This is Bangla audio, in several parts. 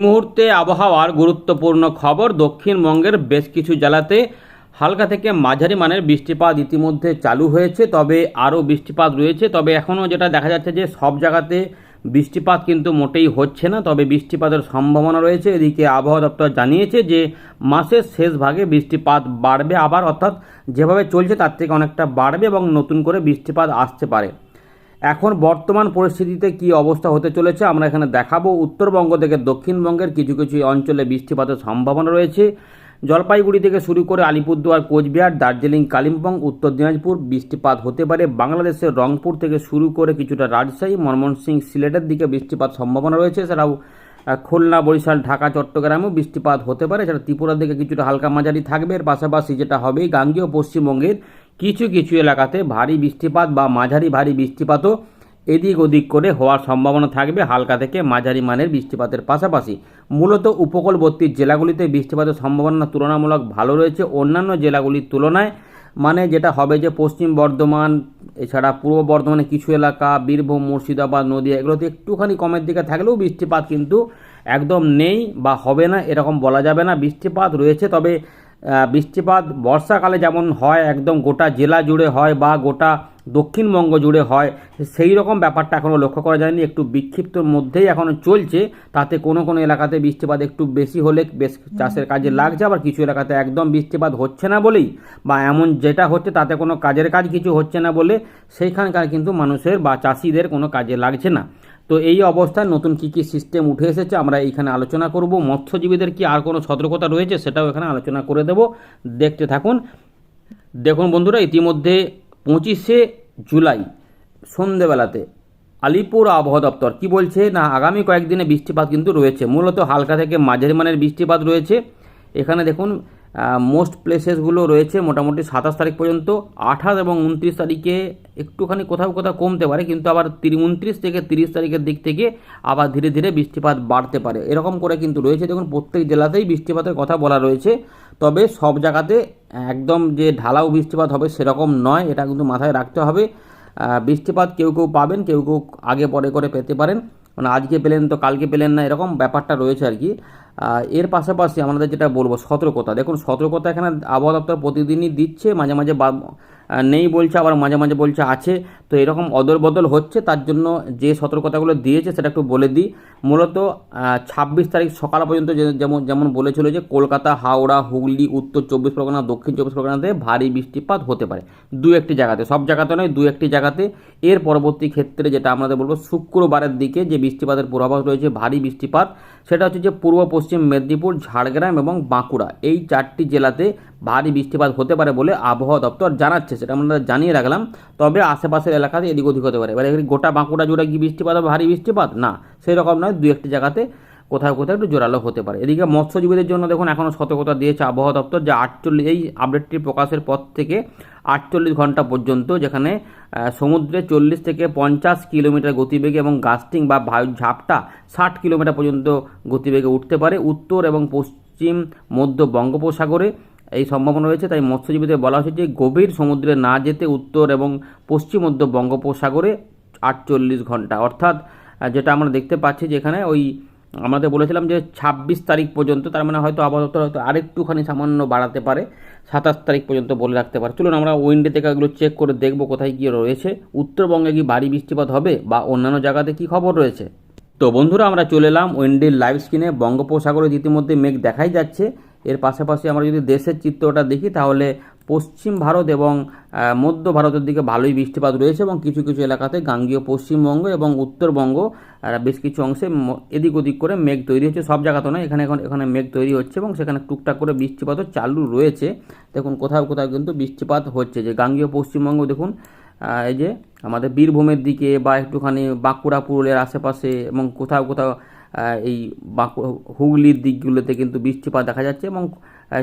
মুহূর্তে আবহাওয়ার গুরুত্বপূর্ণ খবর, দক্ষিণবঙ্গের বেশ কিছু জেলাতে হালকা থেকে মাঝারি মানের বৃষ্টিপাত ইতিমধ্যে চালু হয়েছে, তবে আরও বৃষ্টিপাত রয়েছে। তবে এখনও যেটা দেখা যাচ্ছে যে সব জায়গাতে বৃষ্টিপাত কিন্তু মোটেই হচ্ছে না, তবে বৃষ্টিপাতের সম্ভাবনা রয়েছে। এদিকে আবহাওয়া দপ্তর জানিয়েছে যে মাসের শেষ ভাগে বৃষ্টিপাত বাড়বে আবার, অর্থাৎ যেভাবে চলছে তার থেকে অনেকটা বাড়বে এবং নতুন করে বৃষ্টিপাত আসতে পারে। এখন বর্তমান পরিস্থিতিতে কি অবস্থা হতে চলেছে আমরা এখানে দেখাবো। উত্তরবঙ্গ থেকে দক্ষিণবঙ্গের কিছু কিছু অঞ্চলে বৃষ্টিপাতের সম্ভাবনা রয়েছে। জলপাইগুড়ি থেকে শুরু করে আলিপুরদুয়ার, কোচবিহার, দার্জিলিং, কালিম্পং, উত্তর দিনাজপুর বৃষ্টিপাত হতে পারে। বাংলাদেশের রংপুর থেকে শুরু করে কিছুটা রাজশাহী, ময়মনসিংহ, সিলেটের দিকে বৃষ্টিপাত সম্ভাবনা রয়েছে। এছাড়াও খুলনা, বরিশাল, ঢাকা, চট্টগ্রামেও বৃষ্টিপাত হতে পারে। এছাড়া ত্রিপুরার দিকে কিছুটা হালকা মাঝারি থাকবে। এর পাশাপাশি যেটা হবে গাঙ্গেয় পশ্চিমবঙ্গের কিছু কিছু এলাকাতে ভারী বৃষ্টিপাত বা মাঝারি ভারী বৃষ্টিপাতও এদিক ওদিক করে হওয়ার সম্ভাবনা থাকবে। হালকা থেকে মাঝারি মানের বৃষ্টিপাতের পাশাপাশি মূলত উপকূলবর্তী জেলাগুলিতে বৃষ্টিপাতের সম্ভাবনা তুলনামূলক ভালো রয়েছে। অন্যান্য জেলাগুলির তুলনায় মানে যেটা হবে যে পশ্চিম বর্ধমান, এছাড়া পূর্ব বর্ধমানের কিছু এলাকা, বীরভূম, মুর্শিদাবাদ, নদীয়া, এগুলোতে একটুখানি কমের দিকে থাকলেও বৃষ্টিপাত কিন্তু একদম নেই বা হবে না, এরকম বলা যাবে না। বৃষ্টিপাত রয়েছে, তবে বৃষ্টিপাত বর্ষাকালে যেমন হয়, একদম গোটা জেলা জুড়ে হয় বা গোটা দক্ষিণবঙ্গ জুড়ে হয়, সেই রকম ব্যাপারটা এখনও লক্ষ্য করা যায়নি। একটু বিক্ষিপ্তর মধ্যেই এখনও চলছে, তাতে কোনো কোনো এলাকাতে বৃষ্টিপাত একটু বেশি হলে বেশ চাষের কাজে লাগছে, আবার কিছু এলাকাতে একদম বৃষ্টিপাত হচ্ছে না বলেই বা এমন যেটা হচ্ছে তাতে কোনো কাজের কাজ কিছু হচ্ছে না বলে সেইখানকার কিন্তু মানুষের বা চাষিদের কোনো কাজে লাগছে না। তো এই অবস্থায় নতুন কী কী সিস্টেম উঠে এসেছে আমরা এইখানে আলোচনা করব। মৎস্যজীবীদের কি আর কোনো সতর্কতা রয়েছে সেটাও এখানে আলোচনা করে দেব। দেখতে থাকুন। দেখুন বন্ধুরা, ইতিমধ্যে পঁচিশে জুলাই, সন্ধেবেলাতে আলিপুর আবহাওয়া দপ্তর কি বলছে না, আগামী কয়েকদিনে বৃষ্টিপাত কিন্তু রয়েছে। মূলত হালকা থেকে মাঝারি মানের বৃষ্টিপাত রয়েছে। এখানে দেখুন মোস্ট প্লেসেসগুলো রয়েছে মোটামুটি সাতাশ তারিখ পর্যন্ত, আঠাশ এবং উনত্রিশ তারিখে একটুখানি কোথাও কোথাও কমতে পারে, কিন্তু আবার তিরি উনত্রিশ থেকে তিরিশ তারিখের দিক থেকে আবার ধীরে ধীরে বৃষ্টিপাত বাড়তে পারে। এরকম করে কিন্তু রয়েছে। দেখুন, প্রত্যেক জেলাতেই বৃষ্টিপাতের কথা বলা রয়েছে, তবে সব জায়গাতে একদম যে ঢালাও বৃষ্টিপাত হবে সেরকম নয়, এটা কিন্তু মাথায় রাখতে হবে। বৃষ্টিপাত কেউ কেউ পাবেন, কেউ কেউ আগে পরে করে পেতে পারেন। মানে আজকে পেলেন তো কালকে পেলেন না, এরকম ব্যাপারটা রয়েছে আর কি। এর পাশাপাশি আমাদের যেটা বলব সতর্কতা। দেখুন, সতর্কতা এখানে আবহাওয়া দপ্তর প্রতিদিনই দিচ্ছে, মাঝে মাঝে বা- নেই বলছে, আবার মাঝে মাঝে বলছে আছে। তো এরকম অদল বদল হচ্ছে, তার জন্য যে সতর্কতাগুলো দিয়েছে সেটা একটু বলে দিই। মূলত ছাব্বিশ তারিখ সকাল পর্যন্ত যেমন যেমন বলেছিল যে কলকাতা, হাওড়া, হুগলি, উত্তর চব্বিশ পরগনা, দক্ষিণ চব্বিশ পরগনাতে ভারী বৃষ্টিপাত হতে পারে। দু একটি জায়গাতে, সব জায়গাতে নয়, দু একটি জায়গাতে। এর পরবর্তী ক্ষেত্রে যেটা আমাদের বলব, শুক্রবারের দিকে যে বৃষ্টিপাতের পূর্বাভাস রয়েছে, ভারী বৃষ্টিপাত, সেটা হচ্ছে যে পূর্ব পশ্চিম মেদিনীপুর, ঝাড়গ্রাম এবং বাঁকুড়া। এই চারটি জেলাতে ভারী বৃষ্টিপাত হতে পারে বলে আবহাওয়া দপ্তর জানাচ্ছে। সেটা আমরা জানিয়ে রাখলাম। তবে আশেপাশের এলাকাতে এদিক ওদিক হতে পারে। এবারে গোটা বাঁকুড়া জুড়ে কি বৃষ্টিপাত হবে ভারী বৃষ্টিপাত? না সেই রকম নয়, দু একটি জায়গাতে কোথাও কোথাও একটু জোরালো হতে পারে। এদিকে মৎস্যজীবীদের জন্য দেখুন এখনও সতর্কতা দিয়েছে আবহাওয়া দপ্তর যে আটচল্লিশ, এই আপডেটটি প্রকাশের পর থেকে আটচল্লিশ ঘণ্টা পর্যন্ত যেখানে সমুদ্রে চল্লিশ থেকে পঞ্চাশ কিলোমিটার গতিবেগে এবং গাস্টিং বা ঝাপটা ষাট কিলোমিটার পর্যন্ত গতিবেগে উঠতে পারে। উত্তর এবং পশ্চিম মধ্য বঙ্গোপসাগরে এই সম্ভাবনা রয়েছে, তাই মৎস্যজীবীদের বলা হয়েছে যে গভীর সমুদ্রে না যেতে উত্তর এবং পশ্চিম মধ্য বঙ্গোপসাগরে আটচল্লিশ ঘণ্টা। অর্থাৎ যেটা আমরা দেখতে পাচ্ছি যেখানে ওই আমাদের বলেছিলাম যে ছাব্বিশ তারিখ পর্যন্ত, তার মানে হয়তো দপ্তর হয়তো আরেকটুখানি সামান্য বাড়াতে পারে, সাতাশ তারিখ পর্যন্ত বলে রাখতে পারে। চলুন আমরা উইন্ডে থেকে এগুলো চেক করে দেখব কোথায় কী রয়েছে। উত্তরবঙ্গে কি ভারী বৃষ্টিপাত হবে বা অন্যান্য জায়গাতে কি খবর রয়েছে? তো বন্ধুরা, আমরা চলে এলাম উইন্ডের লাইভ স্ক্রিনে। বঙ্গোপসাগরে ইতিমধ্যে মেঘ দেখাই যাচ্ছে। এর পাশাপাশি আমরা যদি দেশের চিত্রটা দেখি, তাহলে পশ্চিম ভারত এবং মধ্য ভারতের দিকে ভালোই বৃষ্টিপাত রয়েছে এবং কিছু কিছু এলাকাতে গাঙ্গীয় পশ্চিমবঙ্গ এবং উত্তরবঙ্গ বেশ কিছু অংশে এদিক ওদিক করে মেঘ তৈরি হচ্ছে। সব জায়গাতে নয়, এখানে এখন, এখানে মেঘ তৈরি হচ্ছে এবং সেখানে টুকটাক করে বৃষ্টিপাতও চালু রয়েছে। দেখুন কোথাও কোথাও কিন্তু বৃষ্টিপাত হচ্ছে। যে গাঙ্গীয় পশ্চিমবঙ্গ দেখুন এই যে আমাদের বীরভূমের দিকে বা একটুখানি বাঁকুড়া, পুরুলিয়ার আশেপাশে এবং কোথাও কোথাও এই বাঁকু, হুগলির দিকগুলোতে কিন্তু বৃষ্টিপাত দেখা যাচ্ছে এবং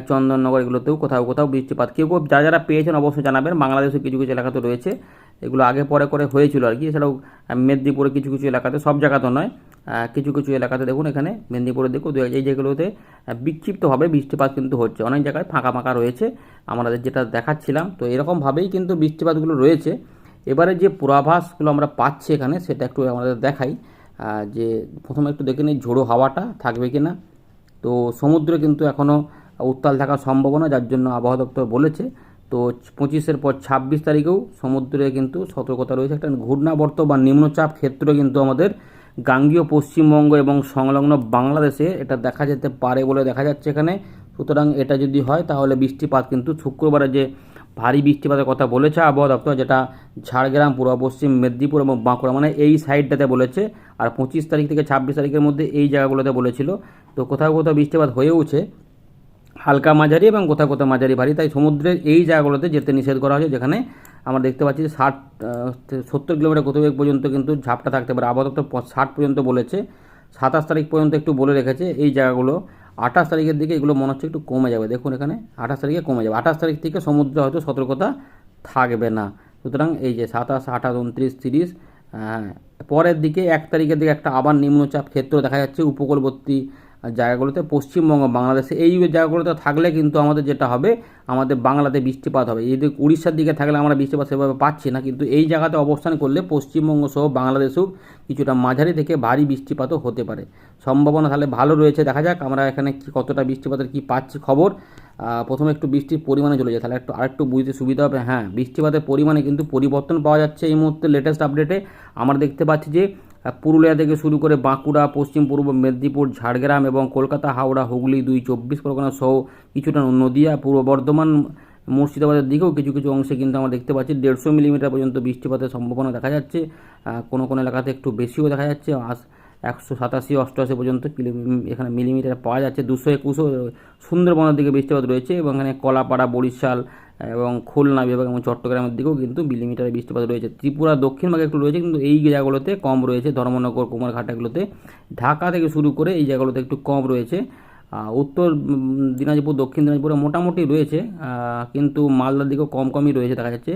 চন্দননগর এগুলোতেও কোথাও কোথাও বৃষ্টিপাত। কেউ কেউ যারা যারা পেয়েছেন অবশ্যই জানাবেন। বাংলাদেশে কিছু কিছু এলাকাতে রয়েছে। এগুলো আগে পরে করে হয়েছিল আর কি। এছাড়াও মেদিনীপুরে কিছু কিছু এলাকাতে সব জায়গাতে নয়। কিছু কিছু এলাকাতে দেখুন এখানে মেদিনীপুরে দেখুন দু- এই যেগুলোতে বিক্ষিপ্তভাবে বৃষ্টিপাত কিন্তু হচ্ছে। অনেক জায়গায় ফাঁকা ফাঁকা রয়েছে। আমাদের যেটা দেখাচ্ছিলাম, তো এরকমভাবেই কিন্তু বৃষ্টিপাতগুলো রয়েছে। এবারে যে পূর্বাভাসগুলো আমরা পাচ্ছি এখানে, সেটা একটু আমাদের দেখাই। যে প্রথমে একটু দেখে নিই, ঝোড়ো হাওয়াটা থাকবে কি না তো সমুদ্রে কিন্তু এখনও উত্তাল থাকার সম্ভাবনা, যার জন্য আবহাওয়া দপ্তর বলেছে। তো পঁচিশের পর ছাব্বিশ তারিখেও সমুদ্রে কিন্তু সতর্কতা রয়েছে। একটা ঘূর্ণাবর্ত বা নিম্নচাপ ক্ষেত্র কিন্তু আমাদের গাঙ্গীয় পশ্চিমবঙ্গ এবং সংলগ্ন বাংলাদেশে এটা দেখা যেতে পারে বলে দেখা যাচ্ছে এখানে। সুতরাং এটা যদি হয়, তাহলে বৃষ্টিপাত কিন্তু শুক্রবারে যে ভারী বৃষ্টিপাতের কথা বলেছে আবহাওয়া দপ্তর, যেটা ঝাড়গ্রাম, পূর্ব, পশ্চিম, মেদিনীপুর এবং বাঁকুড়া মানে এই সাইডটাতে বলেছে। আর পঁচিশ তারিখ থেকে ছাব্বিশ তারিখের মধ্যে এই জায়গাগুলোতে বলেছিল। তো কোথাও কোথাও বৃষ্টিপাত হয়েওছে, হালকা মাঝারি এবং কোথাও কোথাও মাঝারি ভারী। তাই সমুদ্রের এই জায়গাগুলোতে যেতে নিষেধ করা হয়েছে, যেখানে আমরা দেখতে পাচ্ছি যে ষাট সত্তর কিলোমিটার গতিবেগ পর্যন্ত কিন্তু ঝাপটা থাকতে পারে। আপাতত ষাট পর্যন্ত বলেছে। সাতাশ তারিখ পর্যন্ত একটু বলে রেখেছে এই জায়গাগুলো। আঠাশ তারিখের দিকে এগুলো মনে হচ্ছে একটু কমে যাবে। দেখুন এখানে আঠাশ তারিখে কমে যাবে। আঠাশ তারিখ থেকে সমুদ্রে হয়তো সতর্কতা থাকবে না। সুতরাং এই যে সাতাশ, আঠাশ, উনত্রিশ, তিরিশ পরের দিকে এক তারিখের দিকে একটা আবার নিম্নচাপ ক্ষেত্র দেখা যাচ্ছে। উপকূলবর্তী জায়গাগুলোতে পশ্চিমবঙ্গ, বাংলাদেশে এই জায়গাগুলোতে থাকলে কিন্তু আমাদের যেটা হবে, আমাদের বাংলাতে বৃষ্টিপাত হবে। দিকে উড়িষ্যার দিকে থাকলে আমরা বৃষ্টিপাত সেভাবে পাচ্ছি না, কিন্তু এই জায়গাতে অবস্থান করলে পশ্চিমবঙ্গ সহ বাংলাদেশেও কিছুটা মাঝারি থেকে ভারী বৃষ্টিপাতও হতে পারে। সম্ভাবনা তাহলে ভালো রয়েছে, দেখা যাক আমরা এখানে কি কতটা বৃষ্টিপাতের কি পাচ্ছি খবর। প্রথমে একটু বৃষ্টির পরিমাণে চলে যায়, তাহলে একটু আরেকটু বুঝতে সুবিধা হবে। হ্যাঁ বৃষ্টিপাতের পরিমাণে কিন্তু পরিবর্তন পাওয়া যাচ্ছে এই মুহূর্তে লেটেস্ট আপডেটে আমরা দেখতে পাচ্ছি যে পুরুলিয়া থেকে শুরু করে বাঁকুড়া, পশ্চিম পূর্ব মেদিনীপুর, ঝাড়গ্রাম এবং কলকাতা, হাওড়া, হুগলি দুই চব্বিশ পরগনা সহ কিছুটা নদিয়া, পূর্ব বর্ধমান, মুর্শিদাবাদের দিকেও কিছু কিছু অংশে কিন্তু আমরা দেখতে পাচ্ছি দেড়শো মিলিমিটার পর্যন্ত বৃষ্টিপাতের সম্ভাবনা দেখা যাচ্ছে। কোনো কোনো এলাকাতে একটু বেশিও দেখা যাচ্ছে। একশো সাতাশি, অষ্টআশি পর্যন্ত কিলো- এখানে মিলিমিটার পাওয়া যাচ্ছে। দুশো একুশও সুন্দরবনের দিকে বৃষ্টিপাত রয়েছে এবং এখানে কলাপাড়া, বরিশাল এবং খুলনা বিভাগ এবং চট্টগ্রামের দিকেও কিন্তু মিলিমিটারে বৃষ্টিপাত রয়েছে। ত্রিপুরা দক্ষিণ ভাগে একটু রয়েছে, কিন্তু এই জায়গাগুলোতে কম রয়েছে। ধর্মনগর কুমারঘাট এগুলোতে ঢাকা থেকে শুরু করে এই জায়গাগুলোতে একটু কম রয়েছে। উত্তর দিনাজপুর, দক্ষিণ দিনাজপুরে মোটামুটি রয়েছে কিন্তু মালদার দিকেও কম কমই রয়েছে দেখা যাচ্ছে।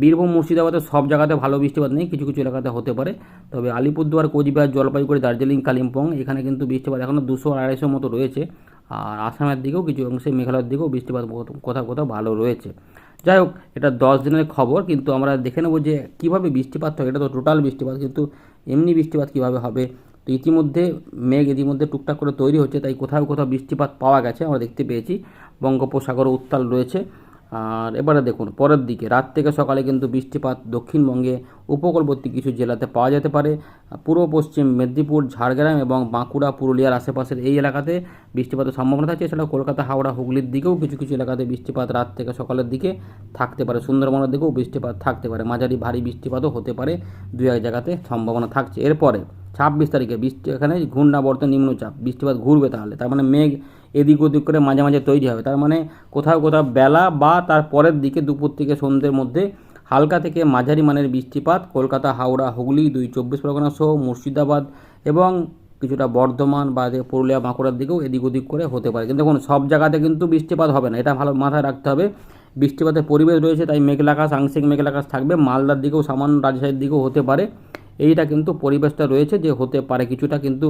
বীরভূম, মুর্শিদাবাদে সব জায়গাতে ভালো বৃষ্টিপাত নেই, কিছু কিছু এলাকাতে হতে পারে। তবে আলিপুরদুয়ার, কোচবিহার, জলপাইগুড়ি, দার্জিলিং, কালিম্পং, এখানে কিন্তু বৃষ্টিপাত এখনও দুশো আড়াইশোর মতো রয়েছে। আর আসামের দিকেও কিছু অংশে মেঘালয়ের দিকেও বৃষ্টিপাত কোথাও- কোথাও ভালো রয়েছে। যাই হোক, এটা দশ দিনের খবর, কিন্তু আমরা দেখে নেব যে কীভাবে বৃষ্টিপাত হয়, এটা তো টোটাল বৃষ্টিপাত, কিন্তু এমনি বৃষ্টিপাত কীভাবে হবে? তো ইতিমধ্যে মেঘ ইতিমধ্যে টুকটাক করে তৈরি হচ্ছে, তাই কোথাও কোথাও বৃষ্টিপাত পাওয়া গেছে, আমরা দেখতে পেয়েছি। বঙ্গোপসাগর উত্তাল রয়েছে। আর এবারে দেখুন, পরের দিকে, রাত থেকে সকালে কিন্তু বৃষ্টিপাত দক্ষিণবঙ্গে, উপকূলবর্তী কিছু জেলাতে পাওয়া যেতে পারে। পূর্ব পশ্চিম মেদিনীপুর, ঝাড়গ্রাম এবং বাঁকুড়া, পুরুলিয়ার আশেপাশের এই এলাকাতে বৃষ্টিপাতের সম্ভাবনা থাকছে এছাড়াও কলকাতা, হাওড়া, হুগলির দিকেও কিছু কিছু এলাকাতে বৃষ্টিপাত রাত থেকে সকালের দিকে থাকতে পারে। সুন্দরবনের দিকেও বৃষ্টিপাত থাকতে পারে। মাঝারি ভারী বৃষ্টিপাতও হতে পারে। দু এক জায়গাতে সম্ভাবনা থাকছে। এরপরে ছাব্বিশ তারিখে বৃষ্টি, এখানে ঘূর্ণাবর্ত নিম্নচাপ। বৃষ্টিপাত ঘুরবে তাহলে। তার মানে মেঘ এদিক ওদিক করে মাঝে মাঝে তৈরি হবে। তার মানে কোথাও কোথাও বেলা বা তার পরের দিকে দুপুর থেকে সন্ধ্যের মধ্যে হালকা থেকে মাঝারি মানের বৃষ্টিপাত, কলকাতা, হাওড়া, হুগলি, দুই চব্বিশ পরগনা সহ মুর্শিদাবাদ এবং কিছুটা বর্ধমান বা পুরুলিয়া, বাঁকুড়ার দিকেও এদিক ওদিক করে হতে পারে। কিন্তু দেখুন, সব জায়গাতে কিন্তু বৃষ্টিপাত হবে না। এটা ভালো মাথায় রাখতে হবে। বৃষ্টিপাতের পরিবেশ রয়েছে, তাই মেঘলা আকাশ, আংশিক মেঘলা আকাশ থাকবে। মালদার দিকেও, সামান্য রাজশাহীর দিকেও হতে পারে। এইটা কিন্তু পরিবেশটা রয়েছে যে হতে পারে কিছুটা কিন্তু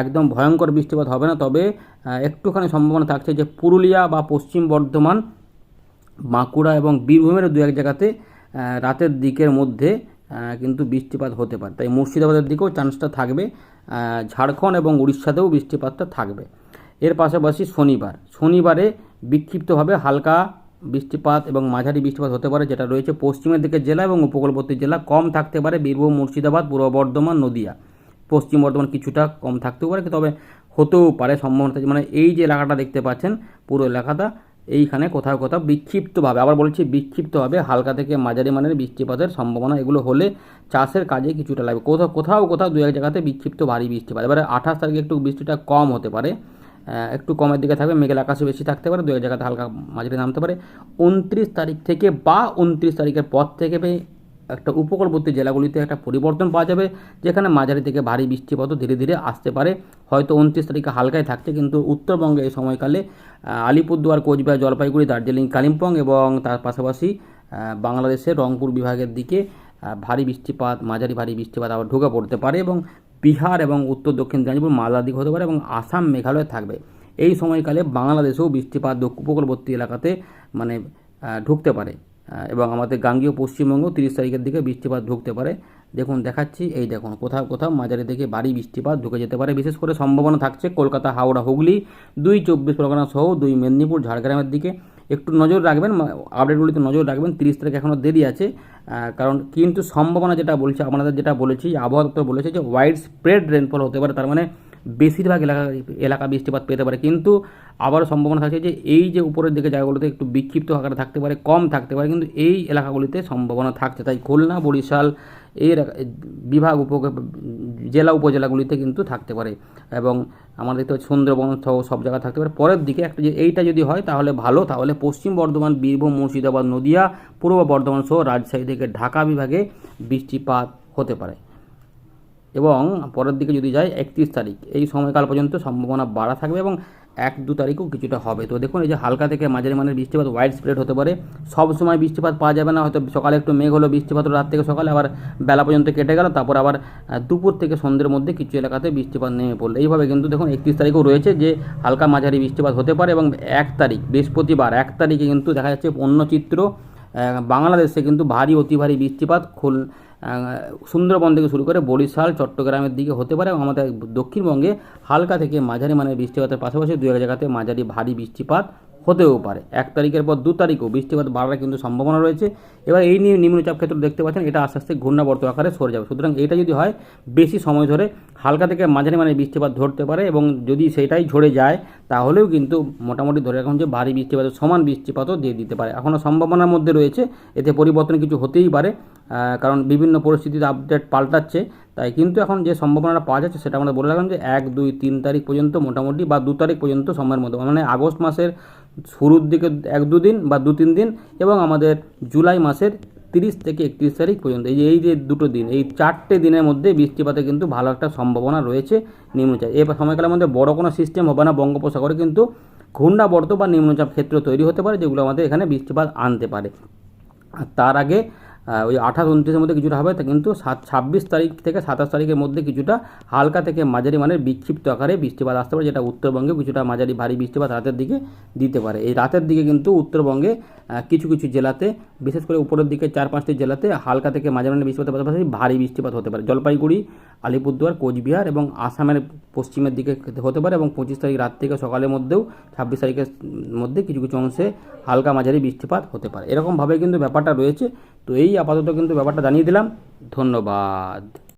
একদম ভয়ঙ্কর বৃষ্টিপাত হবে না। তবে একটুখানি সম্ভাবনা থাকছে যে পুরুলিয়া বা পশ্চিম বর্ধমান, বাঁকুড়া এবং বীরভূমের দু এক জায়গাতে রাতের দিকের মধ্যে কিন্তু বৃষ্টিপাত হতে পারে। তাই মুর্শিদাবাদের দিকেও চান্সটা থাকবে ঝাড়খণ্ড এবং উড়িষ্যাতেও বৃষ্টিপাতটা থাকবে। এর পাশাপাশি শনিবার, শনিবারে বিক্ষিপ্তভাবে হালকা বৃষ্টিপাত এবং মাঝারি বৃষ্টিপাত হতে পারে, যেটা রয়েছে পশ্চিমের দিকের জেলা এবং উপকূলবর্তী জেলা। কম থাকতে পারে বীরভূম, মুর্শিদাবাদ, পূর্ব বর্ধমান, নদিয়া। পশ্চিম বর্ধমান কিছুটা কম থাকতেও পারে, তবে হতেও পারে সম্ভাবনা মানে এই যে এলাকাটা দেখতে পাচ্ছেন, পুরো এলাকাটা, এইখানে কোথাও কোথাও বিক্ষিপ্তভাবে, আবার বলছি বিক্ষিপ্তভাবে, হালকা থেকে মাঝারি মানের বৃষ্টিপাতের সম্ভাবনা এগুলো হলে চাষের কাজে কিছুটা লাগবে। কোথাও কোথাও কোথাও দু এক জায়গাতে বিক্ষিপ্ত ভারী বৃষ্টিপাত। এবারে আঠাশ তারিখে একটু বৃষ্টিটা কম হতে পারে। একটু কমের দিকে থাকবে মেঘের আকাশে বেশি থাকতে পারে দু এক জায়গাতে হালকা মাঝারি নামতে পারে। উনত্রিশ তারিখ থেকে বা উনত্রিশ তারিখের পর থেকে একটা উপকূলবর্তী জেলাগুলিতে একটা পরিবর্তন পাওয়া যাবে, যেখানে মাঝারি থেকে ভারী বৃষ্টিপাতও ধীরে ধীরে আসতে পারে। হয়তো উনত্রিশ তারিখে হালকায় থাকছে, কিন্তু উত্তরবঙ্গে এই সময়কালে আলিপুরদুয়ার, কোচবিহার, জলপাইগুড়ি, দার্জিলিং, কালিম্পং এবং তার পাশাপাশি বাংলাদেশের রংপুর বিভাগের দিকে ভারী বৃষ্টিপাত, মাঝারি ভারী বৃষ্টিপাত আবার ঢুকে পড়তে পারে এবং বিহার এবং উত্তর দক্ষিণ দিনাজপুর মালদার দিক হতে পারে এবং আসাম মেঘালয় থাকবে। এই সময়কালে বাংলাদেশেও বৃষ্টিপাত উপকূলবর্তী এলাকাতে মানে ঢুকতে পারে। এবং আমাদের গাঙ্গীয় পশ্চিমবঙ্গ তিরিশ তারিখের দিকে বৃষ্টিপাত ঢুকতে পারে। দেখুন, দেখাচ্ছি, এই দেখুন, কোথাও কোথাও মাঝারি থেকে ভারী বৃষ্টিপাত ঢুকে যেতে পারে। বিশেষ করে সম্ভাবনা থাকছে কলকাতা, হাওড়া, হুগলি, দুই চব্বিশ পরগনা সহ দুই মেদিনীপুর, ঝাড়গ্রামের দিকে। একটু নজর রাখবেন আপডেটগুলিতে নজর রাখবেন, তিরিশ তারিখ এখনও দেরি আছে কারণ কিন্তু সম্ভাবনা যেটা বলছে, আপনাদের যেটা বলেছি, আবহাওয়া দপ্তর বলেছে যে ওয়াইড স্প্রেড রেনফল হতে পারে, তার মানে বেশিরভাগ এলাকা এলাকা বৃষ্টিপাত পেতে পারে, কিন্তু আবারও সম্ভাবনা থাকছে যে এই যে উপরের দিকে জায়গাগুলোতে একটু বিক্ষিপ্ত আকারে থাকতে পারে, কম থাকতে পারে, কিন্তু এই এলাকাগুলিতে সম্ভাবনা থাকছে, তাই খুলনা, বরিশাল এই বিভাগ উপ জেলা উপজেলাগুলিতে কিন্তু থাকতে পারে। এবং আমাদের দেখতে পাচ্ছি সুন্দরবন সহ সব জায়গায় থাকতে পারে। পরের দিকে একটা এইটা যদি হয় তাহলে ভালো। তাহলে পশ্চিম বর্ধমান, বীরভূম, মুর্শিদাবাদ, নদিয়া, পূর্ব বর্ধমান সহ রাজশাহী থেকে ঢাকা বিভাগে বৃষ্টিপাত হতে পারে। এবং পরের দিকে যদি যায় একত্রিশ তারিখ। এই সময়কাল পর্যন্ত সম্ভাবনা বাড়া থাকবে এবং এক দু তারিখও কিছুটা হবে। তো দেখুন, এই যে হালকা থেকে মাঝারি মানের বৃষ্টিপাত ওয়াইড স্প্রেড হতে পারে। সব সময় বৃষ্টিপাত পাওয়া যাবে না, হয়তো সকালে একটু মেঘ হলো, বৃষ্টিপাত রাত থেকে সকালে, আবার বেলা পর্যন্ত কেটে গেল, তারপর আবার দুপুর থেকে সন্ধ্যের মধ্যে কিছু এলাকাতে বৃষ্টিপাত নেমে পড়ল। এইভাবে কিন্তু দেখুন, একত্রিশ তারিখও রয়েছে যে হালকা মাঝারি বৃষ্টিপাত হতে পারে এবং এক তারিখ, বৃহস্পতিবার, এক তারিখে কিন্তু দেখা যাচ্ছে অন্য চিত্র বাংলাদেশে কিন্তু ভারী, অতি ভারী বৃষ্টিপাত খুল সুন্দরবন থেকে শুরু করে বরিশাল, চট্টগ্রামের দিকে হতে পারে এবং আমাদের দক্ষিণবঙ্গে হালকা থেকে মাঝারি মানের বৃষ্টিপাতের পাশাপাশি দু এক জায়গাতে মাঝারি ভারী বৃষ্টিপাত হতেও পারে। এক তারিখের পর দু তারিখও বৃষ্টিপাত বাড়ার কিন্তু সম্ভাবনা রয়েছে। এবার এই নিয়ে নিম্নচাপ ক্ষেত্র দেখতে পাচ্ছেন, এটা আস্তে আস্তে ঘূর্ণাবর্ত আকারে সরে যাবে। সুতরাং এটা যদি হয়, বেশি সময় ধরে হালকা থেকে মাঝারি মানে বৃষ্টিপাত ধরতে পারে এবং যদি সেটাই ঝরে যায় তাহলেও কিন্তু মোটামুটি ধরে রাখুন যে ভারী বৃষ্টিপাতের সমান বৃষ্টিপাতও দিয়ে দিতে পারে। এখনও সম্ভাবনার মধ্যে রয়েছে, এতে পরিবর্তন কিছু হতেই পারে কারণ বিভিন্ন পরিস্থিতিতে আপডেট পাল্টাচ্ছে। তাই কিন্তু এখন যে সম্ভাবনাটা পাওয়া যাচ্ছে সেটা আমরা বলে রাখলাম যে এক, দুই, তিন তারিখ পর্যন্ত মোটামুটি বা দু তারিখ পর্যন্ত সময়ের মধ্যে মানে আগস্ট মাসের শুরুর দিকে এক, দুদিন বা দু, তিন দিন এবং আমাদের জুলাই মাসের তিরিশ থেকে একত্রিশ তারিখ পর্যন্ত। এই যে এই যে দুটো দিন, এই চারটে দিনের মধ্যে বৃষ্টিপাতে কিন্তু ভালো একটা সম্ভাবনা রয়েছে নিম্নচাপ। এ সময়কালের মধ্যে বড় কোনো সিস্টেম হবে না, বঙ্গোপসাগরে কিন্তু ঘূর্ণাবর্ত বা নিম্নচাপ ক্ষেত্র তৈরি হতে পারে, যেগুলো আমাদের এখানে বৃষ্টিপাত আনতে পারে। তার আগে ওই আঠাশ উনত্রিশের মধ্যে কিছুটা হবে কিন্তু সাত, ছাব্বিশ তারিখ থেকে সাতাশ তারিখের মধ্যে কিছুটা হালকা থেকে মাঝারি মানের বিক্ষিপ্ত আকারে বৃষ্টিপাত আসতে পারে, যেটা উত্তরবঙ্গে কিছুটা মাঝারি ভারী বৃষ্টিপাত রাতের দিকে দিতে পারে। এই রাতের দিকে কিন্তু উত্তরবঙ্গে কিছু কিছু জেলাতে, বিশেষ করে উপরের দিকে চার পাঁচটি জেলাতে হালকা থেকে মাঝারি মানের বৃষ্টিপাতের পাশাপাশি ভারী বৃষ্টিপাত হতে পারে। জলপাইগুড়ি, আলিপুরদুয়ার, কোচবিহার এবং আসামের পশ্চিমের দিকে হতে পারে এবং পঁচিশ তারিখ রাত থেকে সকালের মধ্যেও ছাব্বিশ তারিখের মধ্যে কিছু কিছু অংশে হালকা মাঝারি বৃষ্টিপাত হতে পারে। এরকমভাবে কিন্তু ব্যাপারটা রয়েছে। তো এই আপাতত কিন্তু ব্যাপারটা জানিয়ে দিলাম। ধন্যবাদ।